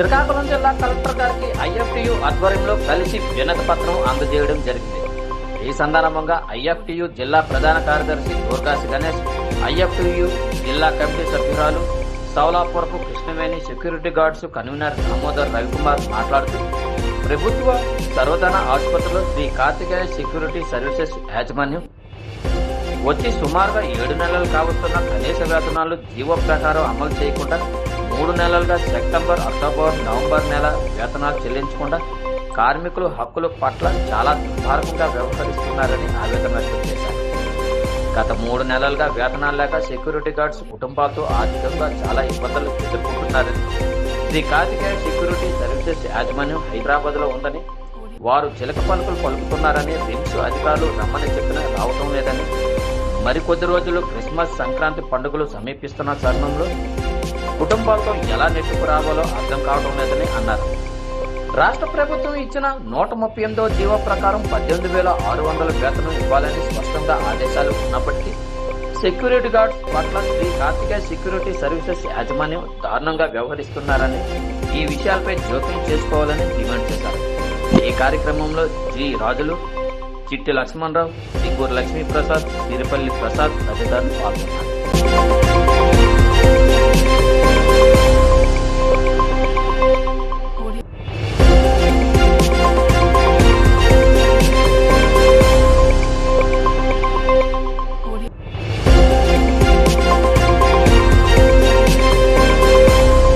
శ్రీకాకుళం జిల్లా కలెక్టర్ గారికి ఐఎఫ్టియు ఆధ్వర్యంలో కలిసి వినతి పత్రం అందజేయడం జరిగింది. ఈ సందర్భంగా ఐఎఫ్టియు జిల్లా ప్రధాన కార్యదర్శి దుర్గాసి గణేష్ ఐఎఫ్టియు జిల్లా కమిటీ సభ్యురాలు Saulapurapu Krishnaveni security guards convener Damodar Ravikumar మాట్లాడుతూ ప్రభుత్వ సర్వధన ఆసుపత్రిలో శ్రీ కార్తికేయ సెక్యూరిటీ సర్వీసెస్ యాజమాన్యం వచ్చి సుమారుగా ఏడు నెలలు కావస్తున్న కనీస వేతనాలు జీవో ప్రకారం అమలు చేయకుండా మూడు నెలలుగా సెప్టెంబర్ అక్టోబర్ నవంబర్ నెల వేతనాలు చెల్లించకుండా కార్మికుల హక్కుల పట్ల చాలా దుర్మార్గంగా వ్యవహరిస్తున్నారని ఆవేదన వ్యక్తం చేశారు. గత మూడు నెలలుగా వేతనాలు లేక సెక్యూరిటీ గార్డ్స్ కుటుంబాలతో ఆర్థికంగా చాలా ఇబ్బందులు ఎదుర్కొంటున్నారని శ్రీ కార్తికేయ సెక్యూరిటీ సర్వీసెస్ యాజమాన్యం హైదరాబాద్లో ఉందని వారు చిలక పలుకులు పలుకుతున్నారని రిమ్స్ అధికారులు రమ్మని చెప్పినా రావటం లేదని మరికొద్ది రోజులు క్రిస్మస్ సంక్రాంతి పండుగలు సమీపిస్తున్న తరుణంలో కుటుంబాలతో ఎలా నెట్టుకు రావాలో అర్థం కావడం లేదని అన్నారు. రాష్ట్ర ప్రభుత్వం ఇచ్చిన నూట ముప్పై ఎనిమిదో జీవో ప్రకారం పద్దెనిమిది వేల ఆరు వందల వేతనం ఇవ్వాలని స్పష్టంగా ఆదేశాలు ఉన్నప్పటికీ సెక్యూరిటీ గార్డ్స్ పట్ల శ్రీ కార్తికేయ సెక్యూరిటీ సర్వీసెస్ యాజమాన్యం దారుణంగా వ్యవహరిస్తున్నారని ఈ విషయాలపై జోక్యం చేసుకోవాలని డిమాండ్ చేశారు. ఈ కార్యక్రమంలో జి. రాజులు చిట్టి లక్ష్మణరావు సింగూరు లక్ష్మీప్రసాద్ సిరిపల్లి ప్రసాద్ తదితరులు పాల్గొన్నారు.